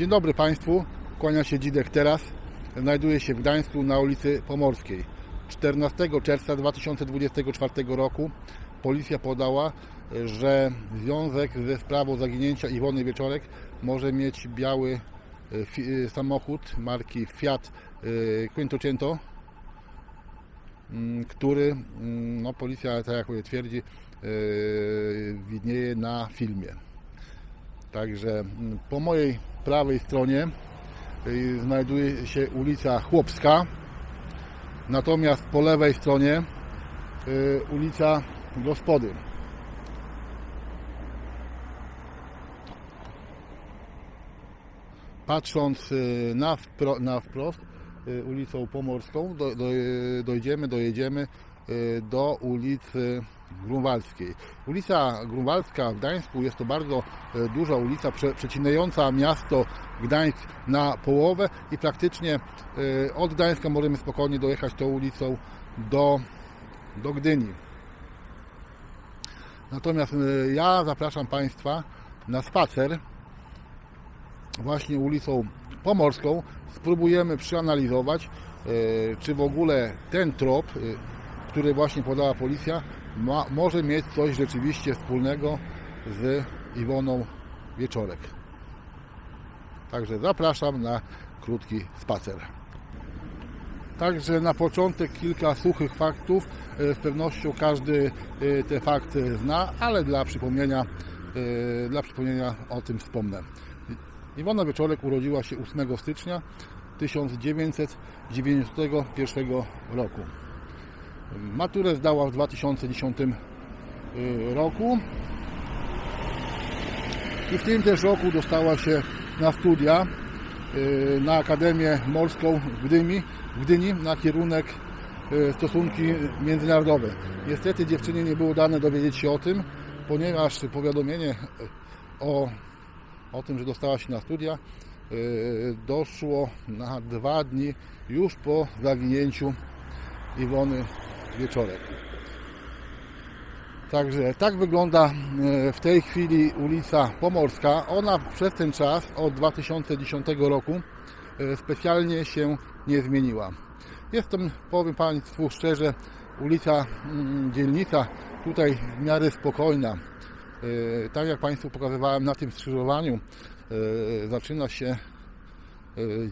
Dzień dobry Państwu, kłania się Dzidek teraz. Znajduję się w Gdańsku na ulicy Pomorskiej. 14 czerwca 2024 roku policja podała, że związek ze sprawą zaginięcia Iwony Wieczorek może mieć biały e, e, samochód marki Fiat e, Quattrocento, mm, który mm, no, policja, tak jak mówię, twierdzi, widnieje na filmie. Także mm, po mojej prawej stronie y, znajduje się ulica Chłopska, natomiast po lewej stronie y, ulica Gospody. Patrząc y, na, na wprost ulicą Pomorską do, do, dojdziemy, dojedziemy do ulicy Grunwaldzkiej. Ulica Grunwaldzka w Gdańsku jest to bardzo e, duża ulica prze, przecinająca miasto Gdańsk na połowę i praktycznie e, od Gdańska możemy spokojnie dojechać tą ulicą do, do Gdyni. Natomiast e, ja zapraszam Państwa na spacer właśnie ulicą Pomorską. Spróbujemy przeanalizować, czy w ogóle ten trop, który właśnie podała policja, ma, może mieć coś rzeczywiście wspólnego z Iwoną Wieczorek. Także zapraszam na krótki spacer. Także na początek kilka suchych faktów. E, Z pewnością każdy e, te fakty zna, ale dla przypomnienia, e, dla przypomnienia o tym wspomnę. Iwona Wieczorek urodziła się 8 stycznia 1991 roku. Maturę zdała w 2010 roku i w tym też roku dostała się na studia y, na Akademię Morską w Gdyni, w Gdyni na kierunek y, stosunki międzynarodowe. Niestety dziewczynie nie było dane dowiedzieć się o tym, ponieważ powiadomienie o, o tym, że dostała się na studia y, doszło na dwa dni już po zaginięciu Iwony Wieczorek. Także tak wygląda e, w tej chwili ulica Pomorska. Ona przez ten czas od 2010 roku e, specjalnie się nie zmieniła. Jest to, powiem Państwu szczerze, ulica, mm, dzielnica tutaj w miarę spokojna. E, Tak jak Państwu pokazywałem na tym skrzyżowaniu, zaczyna się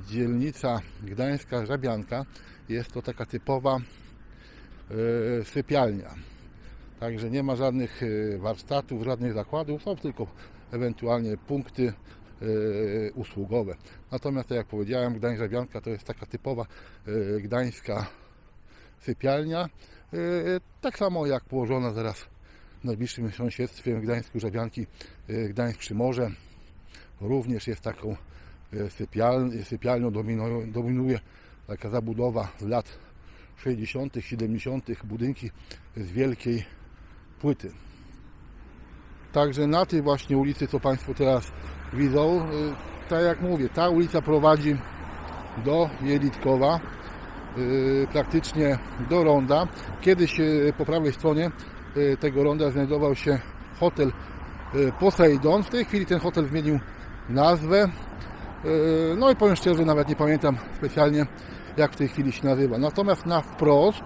dzielnica Gdańska Żabianka. Jest to taka typowa sypialnia. Także nie ma żadnych e, warsztatów, żadnych zakładów, są tylko ewentualnie punkty e, usługowe. Natomiast, tak jak powiedziałem, Gdańsk Żabianka to jest taka typowa e, gdańska sypialnia. E, Tak samo jak położona zaraz w najbliższym sąsiedztwie w Gdańsku Żabianki e, Gdańsk Przymorze. Również jest taką e, sypial, sypialnią, dominuje taka zabudowa z lat 60., 70., budynki z wielkiej płyty. Także na tej właśnie ulicy, co Państwo teraz widzą, y, tak jak mówię, ta ulica prowadzi do Jelitkowa, y, praktycznie do ronda. Kiedyś y, po prawej stronie tego ronda znajdował się hotel Poseidon. W tej chwili ten hotel zmienił nazwę. No i powiem szczerze, nawet nie pamiętam specjalnie jak w tej chwili się nazywa. Natomiast na wprost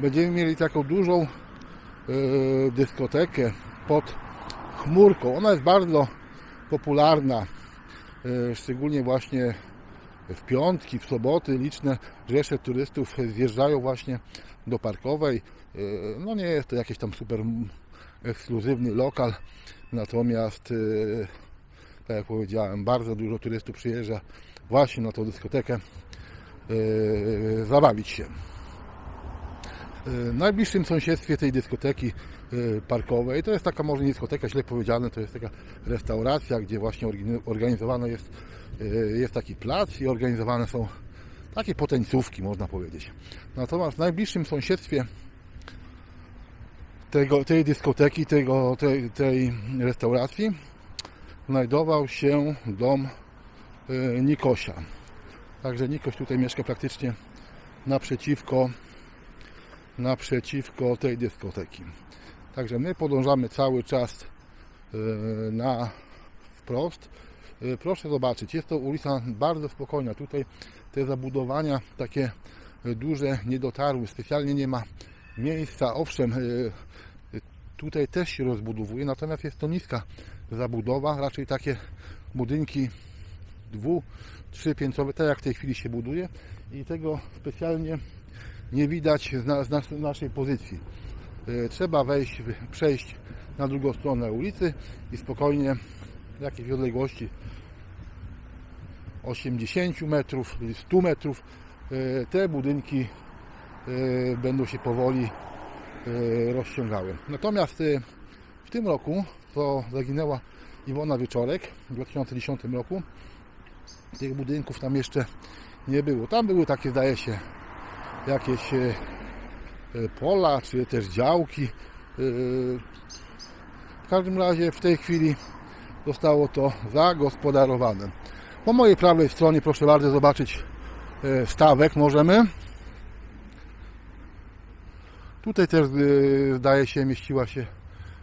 będziemy mieli taką dużą y, dyskotekę pod chmurką. Ona jest bardzo popularna, y, szczególnie właśnie w piątki, w soboty liczne rzesze turystów zjeżdżają właśnie do parkowej. Y, No nie jest to jakiś tam super ekskluzywny lokal, natomiast tak jak powiedziałem, bardzo dużo turystów przyjeżdża właśnie na tą dyskotekę yy, zabawić się. Yy, W najbliższym sąsiedztwie tej dyskoteki yy, parkowej, to jest taka może nie dyskoteka, źle powiedziane, to jest taka restauracja, gdzie właśnie organizowana jest, jest taki plac i organizowane są takie potańcówki, można powiedzieć. Natomiast w najbliższym sąsiedztwie tego, tej dyskoteki, tego, tej, tej restauracji znajdował się dom Nikosia. Także Nikoś tutaj mieszka praktycznie naprzeciwko, naprzeciwko tej dyskoteki. Także my podążamy cały czas y, na wprost. E, Proszę zobaczyć, jest to ulica bardzo spokojna. Tutaj te zabudowania takie e, duże nie dotarły. Specjalnie nie ma miejsca. Owszem, e, e, tutaj też się rozbudowuje, natomiast jest to niska zabudowa, raczej takie budynki dwu, trzypiętrowe, tak jak w tej chwili się buduje i tego specjalnie nie widać z, na, z nas, naszej pozycji. E, Trzeba wejść, przejść na drugą stronę ulicy i spokojnie w jakiejś odległości 80 metrów, 100 metrów e, te budynki e, będą się powoli rozciągały. Natomiast w tym roku, to zaginęła Iwona Wieczorek w 2010 roku, tych budynków tam jeszcze nie było. Tam były takie, zdaje się, jakieś e, e, pola, czy też działki. E, W każdym razie w tej chwili zostało to zagospodarowane. Po mojej prawej stronie proszę bardzo zobaczyć stawek możemy. Tutaj też zdaje się mieściła się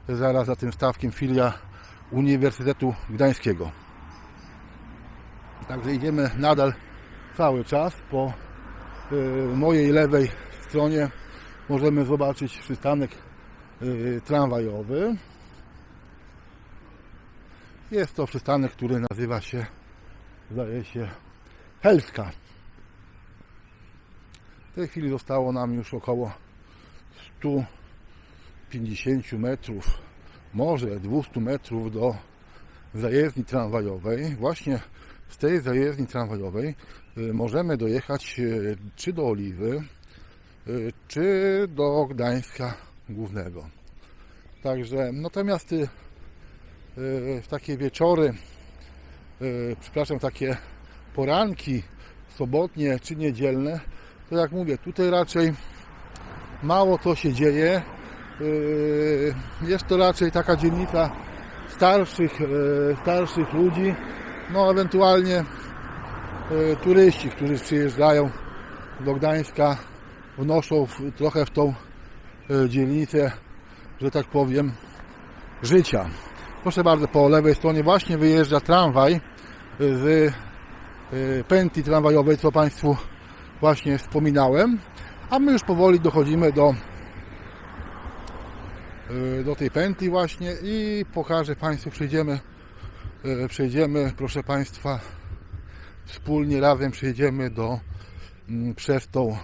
zaraz za tym stawkiem filia Uniwersytetu Gdańskiego. Także idziemy nadal cały czas po e, mojej lewej stronie możemy zobaczyć przystanek e, tramwajowy. Jest to przystanek, który nazywa się, zdaje się, Helska. W tej chwili zostało nam już około 150 metrów, może 200 metrów do zajezdni tramwajowej. Właśnie z tej zajezdni tramwajowej y, możemy dojechać y, czy do Oliwy, y, czy do Gdańska Głównego. Także natomiast w takie wieczory, przepraszam, takie poranki sobotnie czy niedzielne, to jak mówię, tutaj raczej mało co się dzieje. Jest to raczej taka dzielnica starszych, starszych ludzi, no ewentualnie yy, turyści, którzy przyjeżdżają do Gdańska, wnoszą w, trochę w tą yy, dzielnicę, że tak powiem, życia. Proszę bardzo, po lewej stronie właśnie wyjeżdża tramwaj z yy, pętli tramwajowej, co Państwu właśnie wspominałem. A my już powoli dochodzimy do, y, do tej pętli właśnie i pokażę Państwu, przejdziemy, y, przejdziemy, proszę Państwa, wspólnie razem przejdziemy do, mm, przez tą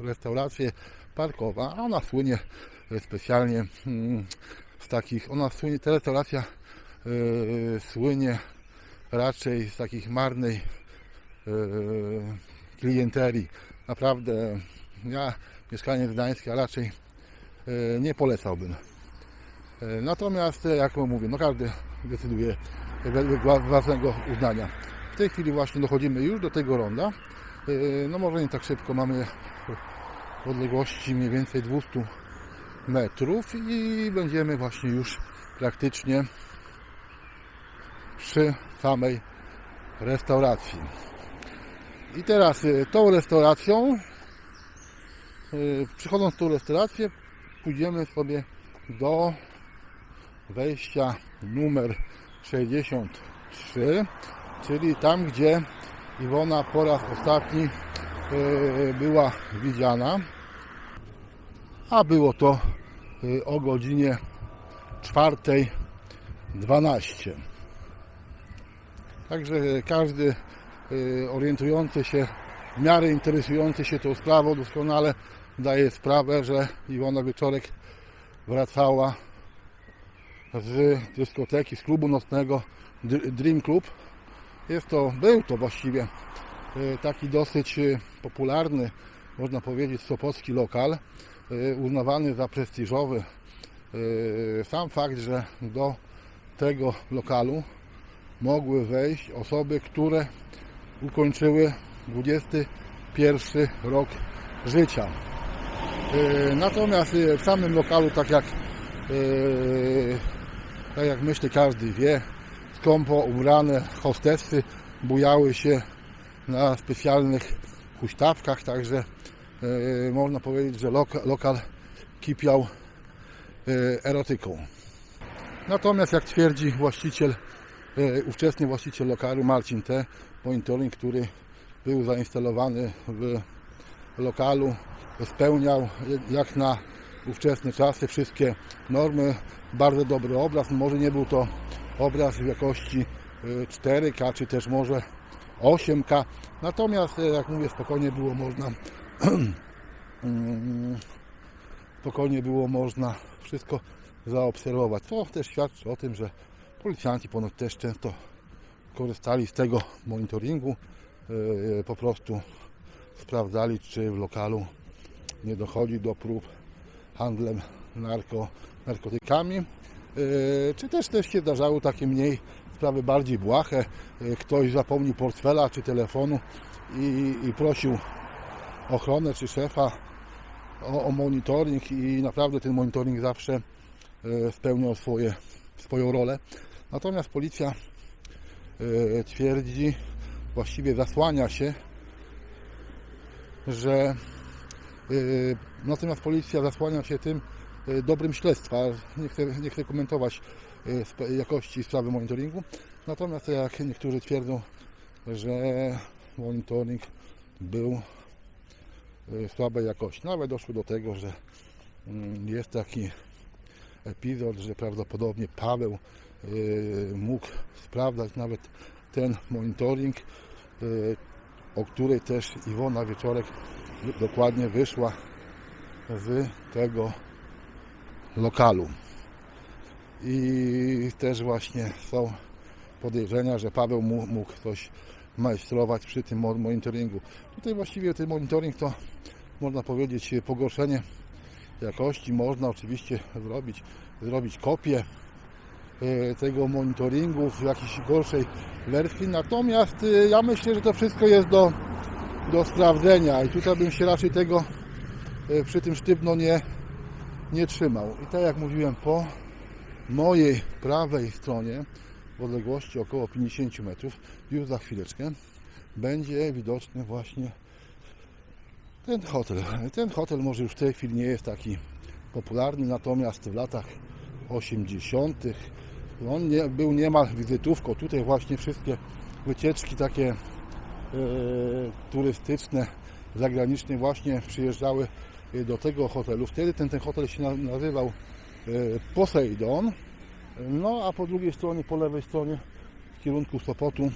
restaurację parkowa, ona słynie y, specjalnie mm, z takich, ona słynie, ta restauracja y, słynie raczej z takich marnej y, klienterii. Naprawdę ja mieszkaniec Gdańska raczej e, nie polecałbym. E, Natomiast, e, jak mówię, no każdy decyduje według wła- własnego uznania. W tej chwili właśnie dochodzimy już do tego ronda. E, No może nie tak szybko, mamy w odległości mniej więcej 200 metrów i będziemy właśnie już praktycznie przy samej restauracji. I teraz e, tą restauracją Yy, Przychodząc tą restaurację, pójdziemy sobie do wejścia numer 63, czyli tam, gdzie Iwona po raz ostatni yy, była widziana, a było to yy, o godzinie 4.12. Także każdy yy, orientujący się, w miarę interesujący się tą sprawą doskonale daje sprawę, że Iwona Wieczorek wracała z dyskoteki, z klubu nocnego Dr- Dream Club. Jest to, był to właściwie e, taki dosyć e, popularny, można powiedzieć, sopocki lokal, e, uznawany za prestiżowy. Sam fakt, że do tego lokalu mogły wejść osoby, które ukończyły 21 rok życia. Natomiast w samym lokalu, tak jak, tak jak myślę każdy wie, skąpo ubrane hostessy bujały się na specjalnych huśtawkach, także e, można powiedzieć, że loka, lokal kipiał e, erotyką. Natomiast jak twierdzi właściciel e, ówczesny właściciel lokalu Marcin T. Monitoring, który był zainstalowany w lokalu, spełniał jak na ówczesne czasy wszystkie normy. Bardzo dobry obraz. Może nie był to obraz w jakości e, 4K, czy też może 8K. Natomiast, e, jak mówię, spokojnie było można mm, spokojnie było można wszystko zaobserwować. To też świadczy o tym, że policjanci ponoć też często korzystali z tego monitoringu. e, Po prostu sprawdzali, czy w lokalu nie dochodzi do prób handlem narko, narkotykami. E, Czy też też się zdarzały takie mniej sprawy bardziej błahe. E, Ktoś zapomnił portfela czy telefonu i, i prosił ochronę czy szefa o, o monitoring i naprawdę ten monitoring zawsze e, spełniał swoje, swoją rolę. Natomiast policja twierdzi, właściwie zasłania się, że natomiast policja zasłania się tym e, dobrym śledztwa. Nie chcę, nie chcę komentować e, jakości sprawy monitoringu. Natomiast jak niektórzy twierdzą, że monitoring był e, słabej jakości. Nawet doszło do tego, że mm, jest taki epizod, że prawdopodobnie Paweł e, mógł sprawdzać nawet ten monitoring, e, o której też Iwona Wieczorek dokładnie wyszła z tego lokalu. I też właśnie są podejrzenia, że Paweł mógł coś majstrować przy tym mo- monitoringu. Tutaj właściwie ten monitoring to można powiedzieć pogorszenie jakości. Można oczywiście zrobić, zrobić kopię e, tego monitoringu w jakiejś gorszej wersji. Natomiast e, ja myślę, że to wszystko jest do, do sprawdzenia i tutaj bym się raczej tego e, przy tym sztywno nie, nie trzymał. I tak jak mówiłem, po mojej prawej stronie w odległości około 50 metrów, już za chwileczkę, będzie widoczny właśnie ten hotel. Ten hotel może już w tej chwili nie jest taki popularny, natomiast w latach 80. on nie, był niemal wizytówką. Tutaj właśnie wszystkie wycieczki takie turystyczne, zagraniczne właśnie przyjeżdżały e, do tego hotelu. Wtedy ten, ten hotel się na- nazywał e, Poseidon. No a po drugiej stronie, po lewej stronie w kierunku Sopotu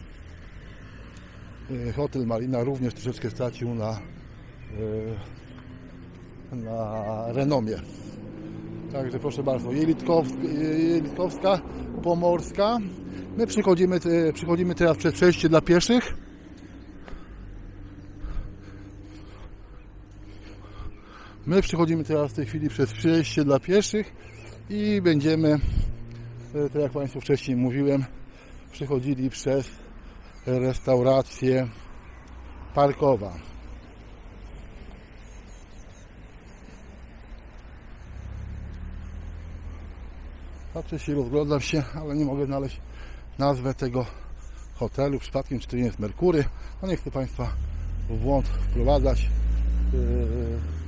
e, hotel Marina również troszeczkę stracił na, e, na renomie. Także proszę bardzo, Jelitkowska, Pomorska. My przychodzimy, e, przychodzimy teraz przez przejście dla pieszych. My przychodzimy teraz w tej chwili przez przejście dla pieszych i będziemy, e, tak jak Państwu wcześniej mówiłem, przychodzili przez restaurację parkowa. Patrzę się, rozglądam się, ale nie mogę znaleźć nazwę tego hotelu. Przypadkiem, czy to nie jest Merkury. No nie chcę Państwa w błąd wprowadzać. Yy,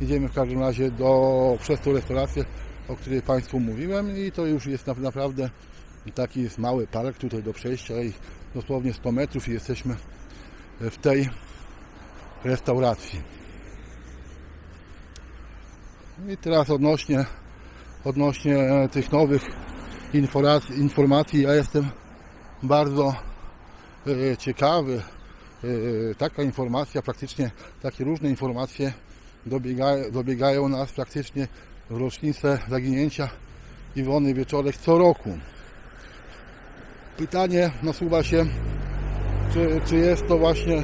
idziemy w każdym razie do, przez tą restaurację, o której Państwu mówiłem i to już jest na- naprawdę taki jest mały park tutaj do przejścia i dosłownie 100 metrów i jesteśmy w tej restauracji. I teraz odnośnie odnośnie e, tych nowych informacji, informacji ja jestem bardzo e, ciekawy. E, Taka informacja, praktycznie takie różne informacje dobiegają, dobiegają nas praktycznie w rocznicę zaginięcia Iwony Wieczorek co roku. Pytanie nasuwa się, czy, czy jest to właśnie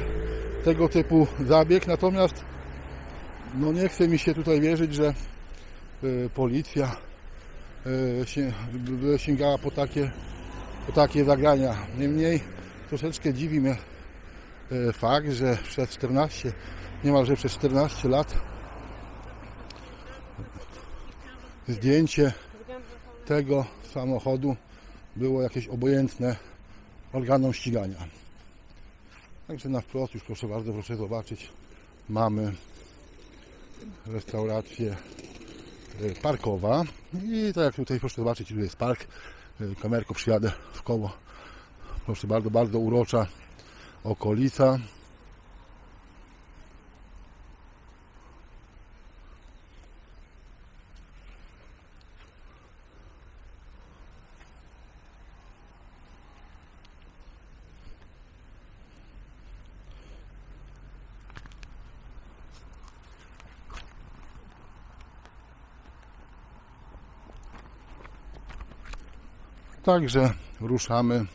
tego typu zabieg, natomiast no nie chce mi się tutaj wierzyć, że e, policja by sięgała po takie, po takie zagrania. Niemniej troszeczkę dziwi mnie e, fakt, że przez 14, niemalże przez 14 lat zdjęcie tego samochodu było jakieś obojętne organom ścigania. Także na wprost już proszę bardzo, proszę zobaczyć, mamy restaurację e, parkowa i tak jak tutaj proszę zobaczyć, tu jest park y, kamerką przyjadę w koło. Proszę bardzo, bardzo urocza okolica. Także ruszamy e,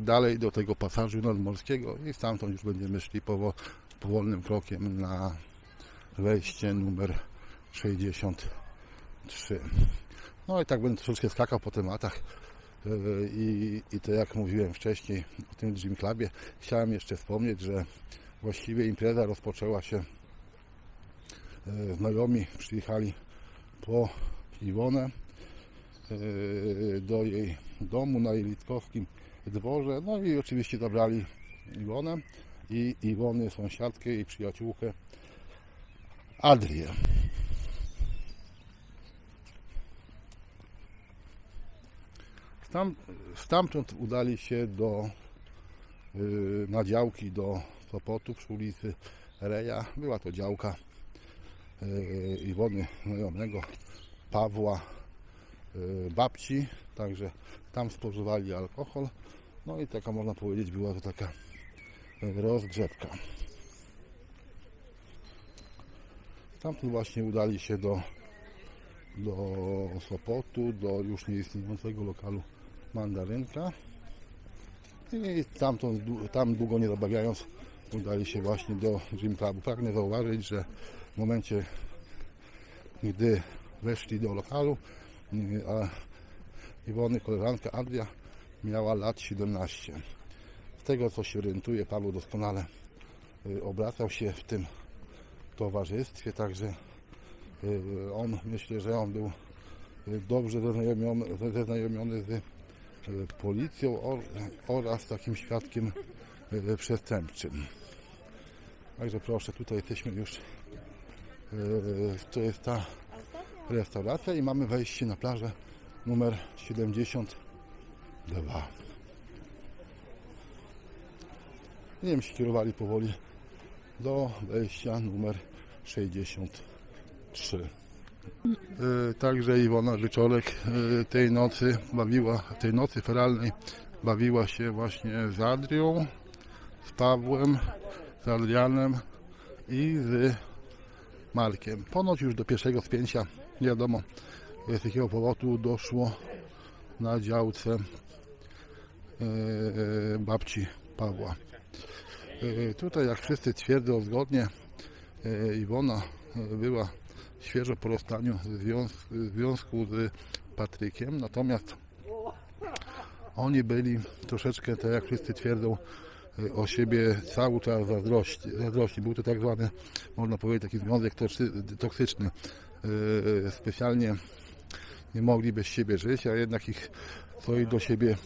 dalej do tego pasażu nadmorskiego i stamtąd już będziemy szli powo, powolnym krokiem na wejście numer 63. No i tak będę troszeczkę skakał po tematach e, i, i to jak mówiłem wcześniej o tym Dream Clubie, chciałem jeszcze wspomnieć, że właściwie impreza rozpoczęła się e, znajomi przyjechali po Iwonę do jej domu na Jelitkowskim dworze. No i oczywiście zabrali Iwonę i Iwony sąsiadkę i przyjaciółkę Adrię. Stam, stamtąd udali się do y, na działki do Sopotu przy ulicy Reja. Była to działka y, Iwony znajomego Pawła babci, także tam spożywali alkohol. No i taka można powiedzieć była to taka rozgrzewka. Stamtąd właśnie udali się do, do Sopotu, do już nieistniejącego lokalu Mandarynka. I stamtąd, dłu- tam długo nie zabawiając, udali się właśnie do Gym Clubu. Pragnę zauważyć, że w momencie, gdy weszli do lokalu, y, a Iwony, koleżanka Adria, miała lat 17. Z tego, co się orientuje, Paweł doskonale y, obracał się w tym towarzystwie, także y, on, myślę, że on był y, dobrze zaznajomiony, z policją or- oraz takim świadkiem przestępczym. Także proszę, tutaj jesteśmy już, to jest ta restauracja i mamy wejście na plażę numer 72. Nie wiem, się kierowali powoli do wejścia numer 63. Y, Także Iwona Wieczorek y, tej nocy bawiła, tej nocy feralnej bawiła się właśnie z Adrią, z Pawłem, z Adrianem i z Markiem. Ponoć już do pierwszego spięcia, wiadomo z jakiego powodu doszło na działce e, babci Pawła. E, Tutaj, jak wszyscy twierdzą zgodnie, e, Iwona była świeżo po rozstaniu w związku, związku z Patrykiem, natomiast oni byli troszeczkę, tak jak wszyscy twierdzą, o siebie cały czas zazdrości. zazdrości. Był to tak zwany, można powiedzieć, taki związek toksy- toksyczny. E, Specjalnie nie mogli bez siebie żyć, a jednak ich coś do siebie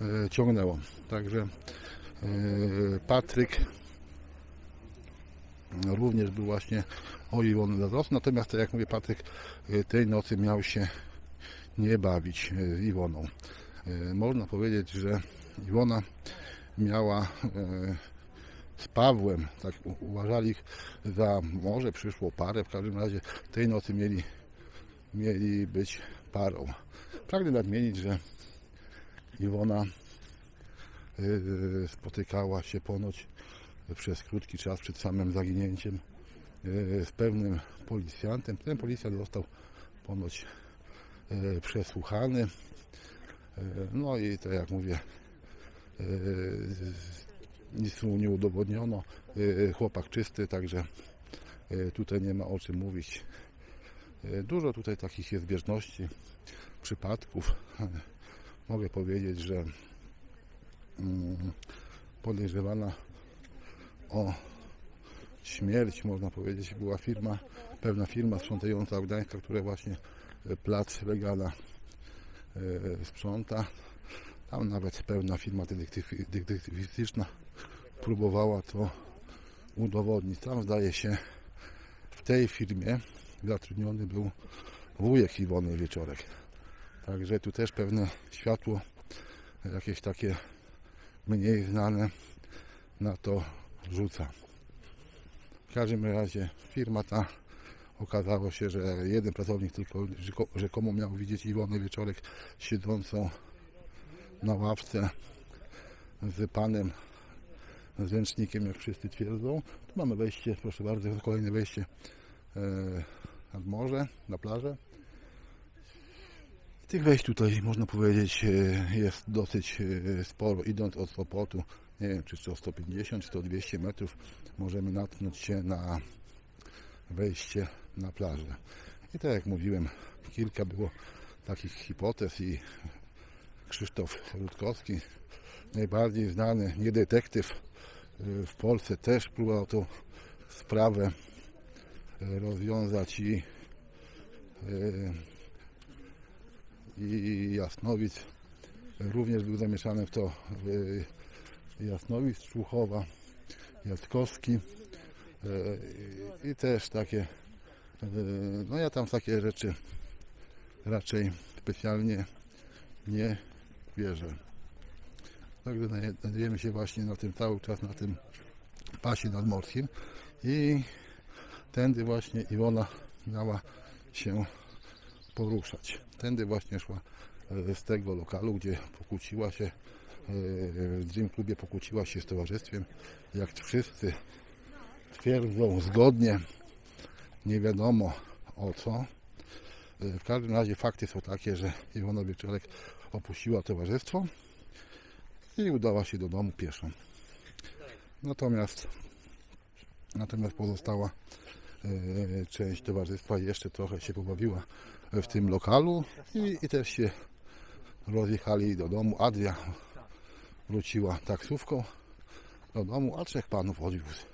e, ciągnęło. Także e, Patryk również był właśnie o Iwony zazdrosny, natomiast tak jak mówię, Patryk tej nocy miał się nie bawić Iwoną. Można powiedzieć, że Iwona miała z Pawłem, tak uważali za może przyszłą parę, w każdym razie tej nocy mieli mieli być parą. Pragnę nadmienić, że Iwona y, spotykała się ponoć przez krótki czas przed samym zaginięciem y, z pewnym policjantem. Ten policjant został ponoć y, przesłuchany. Y, No i to jak mówię, y, nic mu nie udowodniono. Y, Chłopak czysty, także y, tutaj nie ma o czym mówić. Dużo tutaj takich jest zbieżności, przypadków. Mogę powiedzieć, że mm, podejrzewana o śmierć, można powiedzieć, była firma, pewna firma sprzątająca Gdańska, która właśnie plac Regala e, sprząta. Tam nawet pewna firma detektyw- detektywistyczna próbowała to udowodnić. Tam zdaje się w tej firmie zatrudniony był wujek Iwony Wieczorek. Także tu też pewne światło, jakieś takie mniej znane na to rzuca. W każdym razie firma ta okazało się, że jeden pracownik tylko rzeko- rzekomo miał widzieć Iwonę Wieczorek siedzącą na ławce z panem z ręcznikiem, jak wszyscy twierdzą. Tu mamy wejście, proszę bardzo, kolejne wejście e, nad morze, na plażę. Tych wejść tutaj, można powiedzieć, e, jest dosyć e, sporo. Idąc od Sopotu, nie wiem, czy to 150, czy to 200 metrów, możemy natknąć się na wejście na plażę. I tak jak mówiłem, kilka było takich hipotez i Krzysztof Rutkowski, najbardziej znany, nie detektyw w Polsce, też próbował tą sprawę y, rozwiązać i, y, i Jasnowic również był zamieszany w to y, Jasnowic, Człuchowa, Jackowski i też takie no ja tam w takie rzeczy raczej specjalnie nie wierzę. Także znajdujemy się właśnie na tym cały czas na tym pasie nadmorskim i tędy właśnie Iwona miała się poruszać. Tędy właśnie szła e, z tego lokalu, gdzie pokłóciła się e, w Dream Clubie pokłóciła się z towarzystwem. Jak wszyscy twierdzą zgodnie, nie wiadomo o co. E, W każdym razie fakty są takie, że Iwona Wieczorek opuściła towarzystwo i udała się do domu pieszo. Natomiast natomiast pozostała e, część towarzystwa jeszcze trochę się pobawiła w tym lokalu i, i też się rozjechali do domu. Adria wróciła taksówką do domu, a trzech panów odwiózł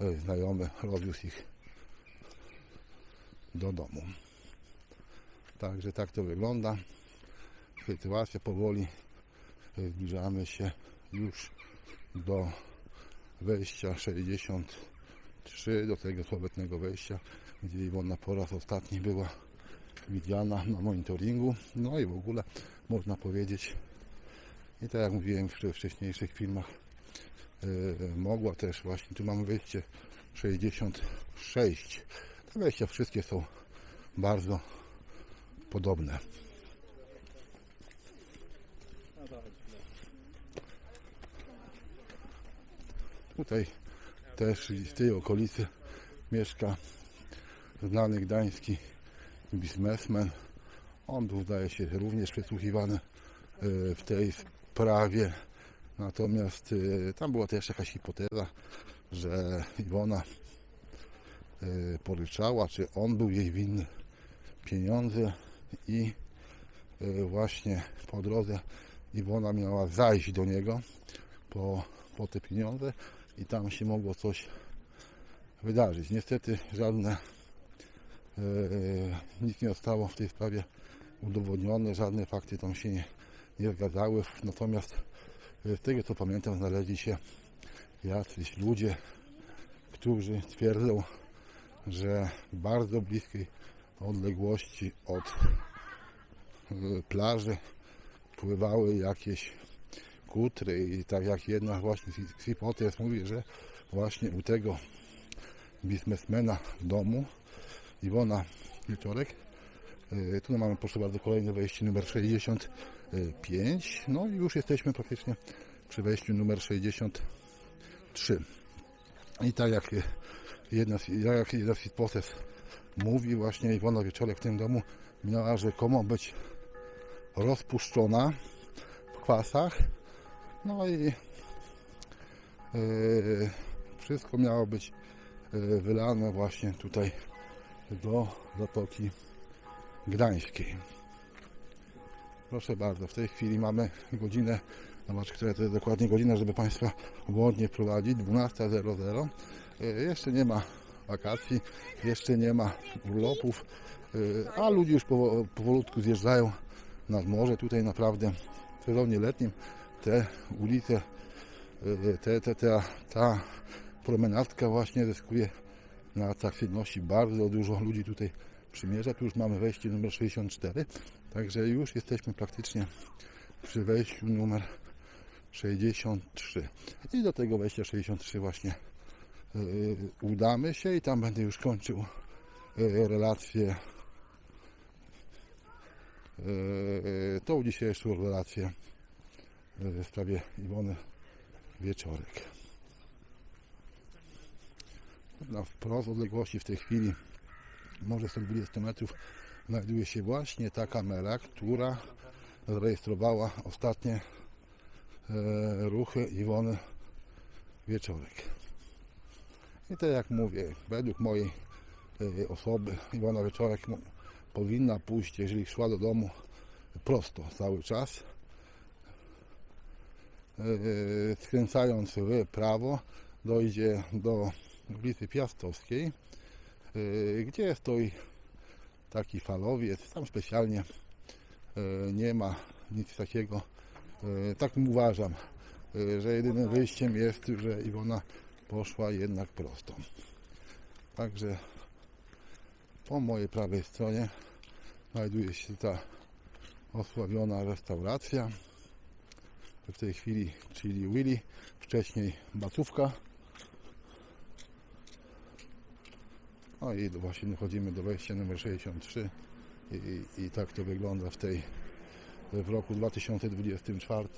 e, znajomy, rozwiózł ich do domu. Także tak to wygląda. Sytuacja powoli zbliżamy się już do wejścia 63, do tego sławetnego wejścia, gdzie Iwona po raz ostatni była widziana na monitoringu. No i w ogóle można powiedzieć, i tak jak mówiłem w wcześniejszych filmach, e, mogła też właśnie, tu mamy wejście 66. Te wejścia wszystkie są bardzo podobne. Tutaj też w tej okolicy mieszka znany gdański biznesmen. On był, zdaje się, również przesłuchiwany e, w tej sprawie. Natomiast e, tam była też jakaś hipoteza, że Iwona e, poryczała, czy on był jej winny pieniądze i właśnie po drodze Iwona miała zajść do niego po, po te pieniądze i tam się mogło coś wydarzyć. Niestety żadne e, nic nie zostało w tej sprawie udowodnione, żadne fakty tam się nie, nie zgadzały. Natomiast e, z tego co pamiętam znaleźli się jacyś ludzie, którzy twierdzą, że bardzo bliskiej odległości od e, plaży pływały jakieś kutry i tak jak jedna właśnie z hipotez mówi, że właśnie u tego biznesmena w domu Iwona Wieczorek e, tu mamy proszę bardzo kolejne wejście numer 65 no i już jesteśmy praktycznie przy wejściu numer 63 i tak jak jedna, jak jedna z hipotez mówi właśnie Iwona Wieczorek w tym domu miała rzekomo być rozpuszczona w kwasach no i yy, wszystko miało być yy, wylane właśnie tutaj do Zatoki Gdańskiej. Proszę bardzo, w tej chwili mamy godzinę, zobacz, która to jest dokładnie godzina, żeby Państwa głodnie wprowadzić, 12.00. Yy, Jeszcze nie ma wakacji, jeszcze nie ma urlopów, a ludzie już powo- powolutku zjeżdżają nad morze. Tutaj naprawdę w sezonie letnim te ulice, y, te, te, ta, ta promenadka właśnie zyskuje na atrakcyjności. Bardzo dużo ludzi tutaj przymierza. Tu już mamy wejście numer 64. Także już jesteśmy praktycznie przy wejściu numer 63. I do tego wejścia 63 właśnie yy, udamy się i tam będę już kończył yy, relację yy, tą dzisiejszą relację w sprawie Iwony Wieczorek. Na wprost odległości w tej chwili może 120 metrów znajduje się właśnie ta kamera, która zarejestrowała ostatnie e, ruchy Iwony Wieczorek. I tak jak mówię, według mojej e, osoby Iwona Wieczorek mo- powinna pójść, jeżeli szła do domu, prosto cały czas, skręcając w prawo, dojdzie do ulicy Piastowskiej, e, gdzie stoi taki falowiec. Tam specjalnie e, nie ma nic takiego. E, Tak uważam, e, że jedynym wyjściem jest, że Iwona poszła jednak prosto. Także po mojej prawej stronie znajduje się ta osławiona restauracja. W tej chwili, czyli Willy, wcześniej Bacówka. No i właśnie dochodzimy do wejścia numer 63 i, i, tak to wygląda w tej w roku 2024.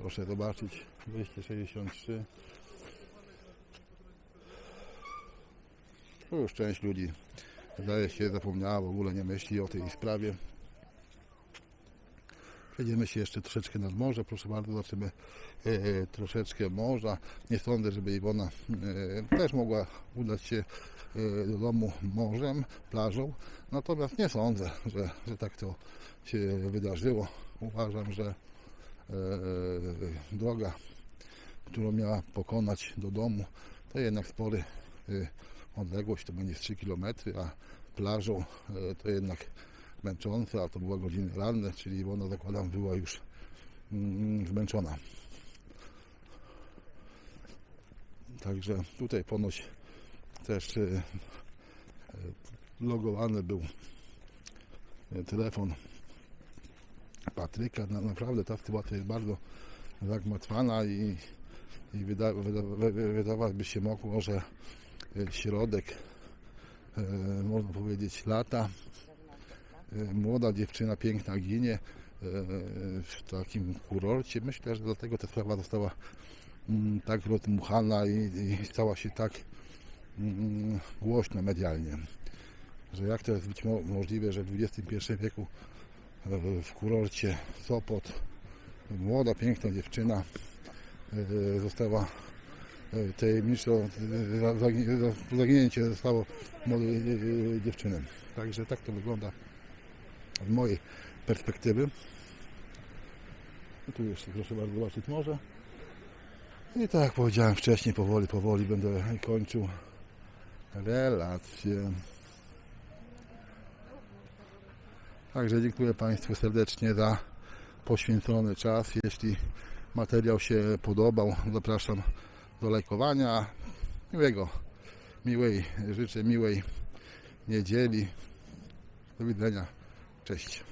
Proszę zobaczyć wejście 63. Tu już część ludzi zdaje się zapomniała, w ogóle nie myśli o tej sprawie. Przejdziemy się jeszcze troszeczkę nad morze, proszę bardzo, zobaczymy e, e, troszeczkę morza. Nie sądzę, żeby Iwona e, też mogła udać się e, do domu morzem, plażą. Natomiast nie sądzę, że, że tak to się wydarzyło. Uważam, że e, droga, którą miała pokonać do domu, to jednak spory e, odległość, to będzie z 3 km, a plażą e, to jednak męczące, a to była godziny ranne, czyli ona zakładam była już mm, zmęczona. Także tutaj ponoć też e, logowany był e, telefon Patryka. Na, naprawdę ta sytuacja jest bardzo zagmatwana i, i wyda, wyda, wy- wy- wydawać by się mogło, że e, środek, można powiedzieć, lata, młoda dziewczyna piękna ginie e, w takim kurorcie. Myślę, że dlatego ta sprawa została mm, tak rozmuchana i, i stała się tak mm, głośna medialnie. Że jak to jest być mo- możliwe, że w XXI wieku e, w kurorcie Sopot młoda, piękna dziewczyna e, została e, tajemniczo e, za- zagi- za- zaginięcie zostało młodej e, dziewczyny. Także tak to wygląda z mojej perspektywy. I tu jeszcze proszę bardzo zobaczyć morze. I tak jak powiedziałem wcześniej, powoli, powoli będę kończył relację. Także dziękuję Państwu serdecznie za poświęcony czas. Jeśli materiał się podobał, zapraszam do lajkowania. Miłego, miłej, życzę miłej niedzieli. Do widzenia. Cześć.